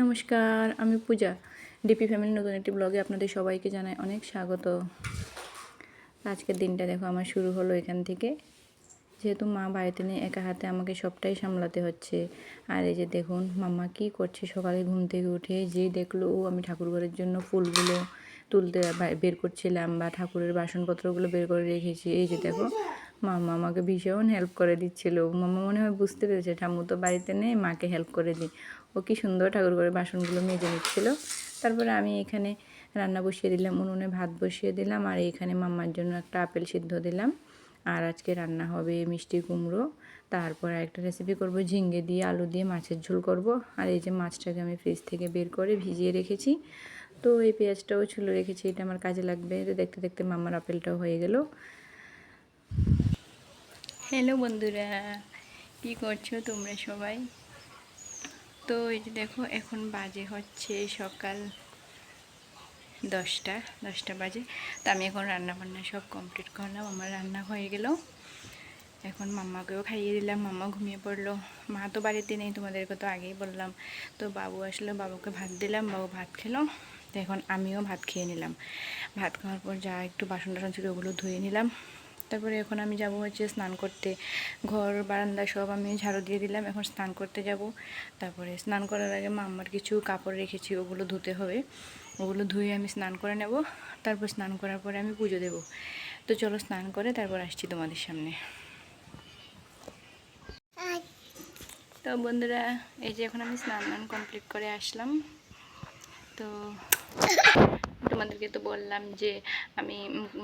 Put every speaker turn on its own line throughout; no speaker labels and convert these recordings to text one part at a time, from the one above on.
নমস্কার, আমি পূজা। DP family নতুন একটি ব্লগে আপনাদের সবাইকে জানাই অনেক স্বাগত। আজকের দিনটা দেখো, আমার শুরু হলো এখান থেকে। যেহেতু মা বাড়িতে নেই, একা হাতে আমাকে সবটাই সামলাতে হচ্ছে। আর এই যে দেখুন মামা কি করছে? সকালে ঘুম থেকে উঠে যেই দেখল, ও আমি ঠাকুর ঘরের জন্য ফুলগুলো তুলতে বের করছিলাম বা ঠাকুরের বাসনপত্রগুলো বের করে রেখেছি। এই যে দেখো মাম্মা আমাকে ভীষণ হেল্প করে দিচ্ছিল। মাম্মা মনে হয় বুঝতে পেরেছে, ঠাম্মু তো বাড়িতে নেই, মাকে হেল্প করে দিই ও কি সুন্দর ঠাকুর ঘরে বাসনগুলো মেজে নিচ্ছিল। তারপরে আমি এখানে রান্না বসিয়ে দিলাম, উনুনে ভাত বসিয়ে দিলাম, আর এখানে মাম্মার জন্য একটা আপেল সিদ্ধ দিলাম। আর আজকে রান্না হবে মিষ্টি কুমড়ো। তারপর একটা রেসিপি করব ঝিঙ্গে দিয়ে, আলু দিয়ে মাছের ঝোল করব। আর এই যে মাছটাকে আমি ফ্রিজ থেকে বের করে ভিজিয়ে রেখেছি। তো এই পেঁয়াজটাও ছুলে, রেখেছি, এটা আমার কাজে লাগবে। দেখতে দেখতে মামার আপেলটাও হয়ে গেল। হ্যালো বন্ধুরা, কি করছ তোমরা সবাই? তো এই যে দেখো, এখন বাজে হচ্ছে সকাল দশটা দশটা বাজে। তো আমি এখন রান্না বান্না সব কমপ্লিট করলাম, আমার রান্না হয়ে গেল। এখন মাম্মাকেও খাইয়ে দিলাম, মাম্মা ঘুমিয়ে পড়ল। মা তো বাড়িতে নেই, তোমাদেরকে তো আগেই বললাম। তো বাবু আসলো, বাবুকে ভাত দিলাম, বাবু ভাত খেলো। তো এখন আমিও ভাত খেয়ে নিলাম। ভাত খাওয়ার পর যা একটু বাসন টাসন ছিল ওগুলো ধুয়ে নিলাম। তারপরে এখন আমি যাব হচ্ছে স্নান করতে। ঘর, বারান্দা সব আমি ঝাড়ু দিয়ে দিলাম, এখন স্নান করতে যাব। তারপরে স্নান করার আগে মা আমার কিছু কাপড় রেখেছি, ওগুলো ধুতে হবে। ওগুলো ধুয়ে আমি স্নান করে নেব, তারপর স্নান করার পরে আমি পুজো দেব। তো চলো স্নান করে তারপর আসছি তোমাদের সামনে। তো বন্ধুরা, এই যে এখন আমি স্নান কমপ্লিট করে আসলাম। তো তোমাদেরকে তো বললাম যে আমি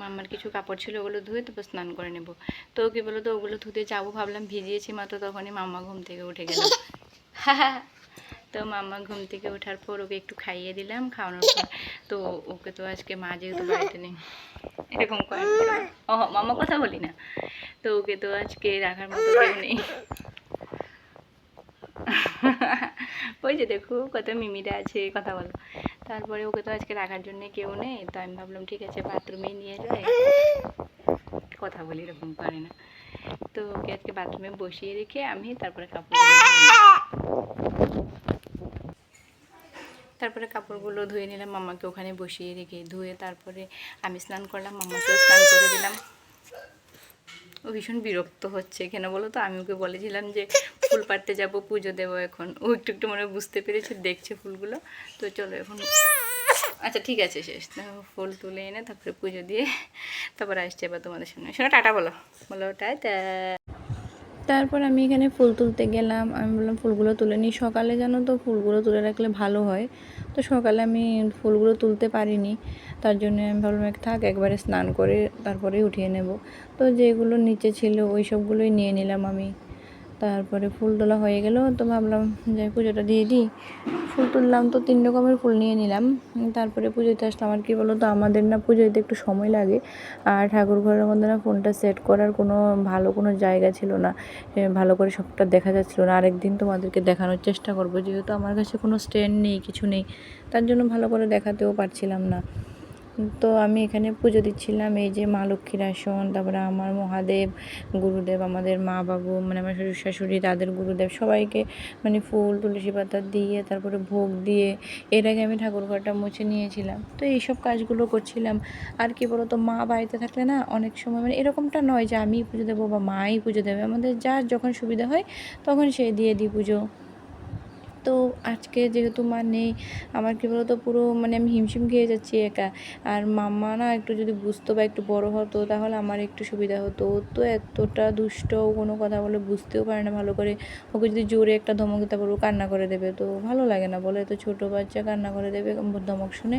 আমার কিছু কাপড় ছিল ওগুলো ধুয়ে তারপর স্নান করে নেব। তো কি বলো তো ওগুলো ধুতে যাব ভাবলাম, ভিজিয়েছি মাত্র তখনই মাম্মা ঘুম থেকে উঠে গেল। তো মাম্মা ঘুম থেকে ওঠার পর ওকে একটু খাইয়ে দিলাম, খাওয়ানোর পর তো ওকে তো আজকে মা যেহেতু বাড়িতে নেই, এরকম করে। ও মামা কথা বলি না। তো ওকে তো আজকে রাখার মতো কেউ নেই। ওই যে দেখো, কত মিমিরা আছে, কথা বলো। তারপরে ওকে তো আজকে রাখার জন্য কেউ নেই, তো আমি ভাবলাম, ঠিক আছে বাথরুমেই নিয়ে যাই। কথা বলি এরকম করে না। তো ওকে আজকে বাথরুমে বসিয়ে রেখে আমি তারপরে কাপড় তারপরে কাপড়গুলো ধুয়ে নিলাম, মামাকে ওখানে বসিয়ে রেখে ধুয়ে তারপরে আমি স্নান করলাম, মামাকেও স্নান করে দিলাম। ও ভীষণ বিরক্ত হচ্ছে, কেন বলো তো? আমি ওকে বলেছিলাম যে ফুল পাড়তে যাব, পুজো দেবো এখন। ও একটু একটু মনে বুঝতে পেরেছে, দেখছে ফুলগুলো। তো চলো এখন আচ্ছা ঠিক আছে, শেষ। ফুল তুলে এনে তারপরে পুজো দিয়ে তারপরে আসছে এবার তোমাদের সামনে। শোনো, টাটা বলো। বলো, টাটা। তারপর আমি এখানে ফুল তুলতে গেলাম। আমি বললাম, ফুলগুলো তুলে নিই। সকালে জানো তো, ফুলগুলো তুলে রাখলে ভালো হয়। তো সকালে আমি ফুলগুলো তুলতে পারিনি। তার জন্য আমি ভাবলাম, এক থাক, একবারে স্নান করে তারপরে উঠিয়ে নেব। তো যেগুলো নিচে ছিল, ওই সবগুলোই নিয়ে নিলাম আমি। তারপরে ফুল তোলা হয়ে গেল, তো ভাবলাম যে পুজোটা দিয়ে দিই। ফুল তুললাম তো তিন রকমের ফুল নিয়ে নিলাম। তারপরে পুজোতে আসলাম, আর কি বলো তো আমাদের না পুজোতে একটু সময় লাগে। আর ঠাকুর ঘরের মধ্যে না ফোনটা সেট করার কোনো ভালো কোনো জায়গা ছিল না। ভালো করে সবটা দেখা যাচ্ছিল না। আরেকদিন তোমাদেরকে দেখানোর চেষ্টা করব, যেহেতু আমার কাছে কোনো স্ট্যান্ড নেই, কিছু নেই, তার জন্য ভালো করে দেখাতেও পারছিলাম না। তো আমি এখানে পুজো দিচ্ছিলাম। এই যে মা লক্ষ্মীর আসন, তারপরে আমার মহাদেব, গুরুদেব, আমাদের মা বাবু মানে আমার শ্বশুর শাশুড়ি, তাদের গুরুদেব, সবাইকে মানে ফুল, তুলসী পাতা দিয়ে, তারপরে ভোগ দিয়ে, এর আগে আমি ঠাকুর ঘরটা মুছে নিয়েছিলাম। তো এইসব কাজগুলো করছিলাম। আর কি বলতো, মা বাড়িতে থাকলে না অনেক সময় মানে এরকমটা নয় যে আমি পুজো দেবো বা মাই পুজো দেবে। আমাদের যার যখন সুবিধা হয়, তখন সে দিয়ে দিই পুজো। তো আজকে যেহেতু মা নেই, আমার কী বলতো পুরো মানে আমি হিমশিম খেয়ে যাচ্ছি একা। আর মাম্মা না একটু যদি বুঝতো বা একটু বড় হতো তাহলে আমার একটু সুবিধা হতো। ও তো এতটা দুষ্ট কোনো কথা বলে বুঝতেও পারে না ভালো করে। ওকে যদি জোরে একটা ধমক দিতে পারব কান্না করে দেবে। তো ভালো লাগে না বলে, তো ছোটো বাচ্চা কান্না করে দেবে ধমক শুনে।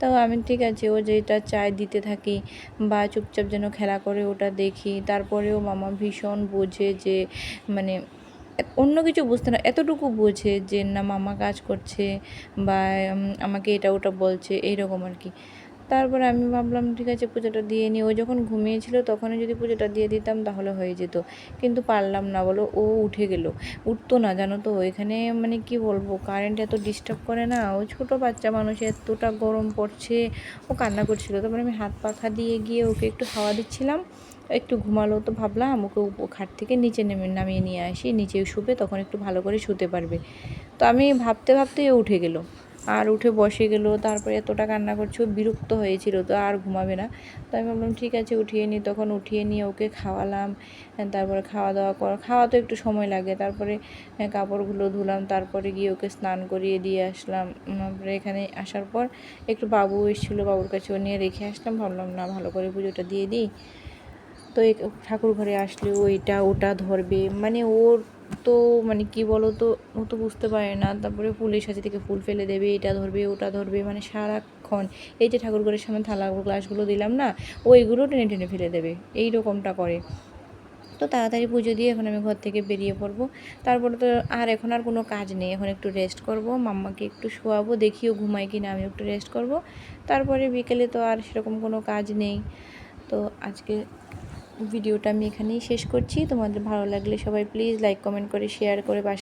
তাও আমি ঠিক আছে, ও যেটা চায় দিতে থাকি বা চুপচাপ যেন খেলা করে ওটা দেখি। তারপরেও মামা ভীষণ বোঝে যে মানে অন্য কিছু বুঝতে না, এতটুকু বোঝে যে না মামা কাজ করছে বা আমাকে এটা ওটা বলছে, এইরকম আর কি। তারপরে আমি ভাবলাম, ঠিক আছে, পুজোটা দিয়ে নিই। ও যখন ঘুমিয়েছিল, তখনই যদি পুজোটা দিয়ে দিতাম, তাহলে হয়ে যেত। কিন্তু পারলাম না, বলো, ও উঠে গেল। উঠতো না, জানো তো, এখানে মানে কি বলব কারেন্ট এত ডিস্টার্ব করে না। ও ছোটো বাচ্চা মানুষ, এতটা গরম পড়ছে। ও কান্না করছিল। তারপরে আমি হাত পাখা দিয়ে গিয়ে ওকে একটু হাওয়া দিচ্ছিলাম। একটু ঘুমালো তো ভাবলাম, ওকে খাট থেকে নিচে নেমে, নামিয়ে নিয়ে আসি। নিচে শুবে, তখন একটু ভালো করে শুতে পারবে। তো আমি ভাবতে ভাবতে উঠে গেল। আর উঠে বসে গেল তারপরে এতটা কান্না করছে বিরক্ত হয়েছিল তো আর ঘুমাবে না। তো আমি ভাবলাম ঠিক আছে উঠিয়ে নিই তখন উঠিয়ে নিয়ে ওকে খাওয়ালাম হ্যাঁ, তারপরে খাওয়া দাওয়া কর খাওয়া তো একটু সময় লাগে। তারপরে হ্যাঁ, কাপড়গুলো ধুলাম তারপরে গিয়ে ওকে স্নান করিয়ে দিয়ে আসলাম। তারপরে এখানে আসার পর একটু বাবু এসেছিল বাবুর কাছে নিয়ে রেখে আসলাম। ভাবলাম না ভালো করে পুজোটা দিয়ে দিই। তো ঠাকুর ঘরে আসলে ও এটা ওটা ধরবে। মানে ওর তো মানে কি বলো তো ও তো বুঝতে পারে না। তারপরে ফুলের সাথে থেকে ফুল ফেলে দেবে, এটা ধরবে, ওটা ধরবে মানে সারাক্ষণ এই যে ঠাকুর ঘরের সামনে থালা গ্লাসগুলো দিলাম না ও এগুলো টেনে টেনে ফেলে দেবে এই রকমটা করে। তো তাড়াতাড়ি পুজো দিয়ে এখন আমি ঘর থেকে বেরিয়ে পড়ব। তারপরে তো আর এখন আর কোনো কাজ নেই, এখন একটু রেস্ট করব, মাম্মাকে একটু শোয়াবো দেখিও ঘুমাই কি না আমি একটু রেস্ট করব। তারপরে বিকেলে তো আর সেরকম কোনো কাজ নেই। তো আজকে ভিডিওটা আমি এখানেই শেষ করছি। তোমাদের ভালো লাগলে সবাই প্লিজ লাইক কমেন্ট করে শেয়ার করে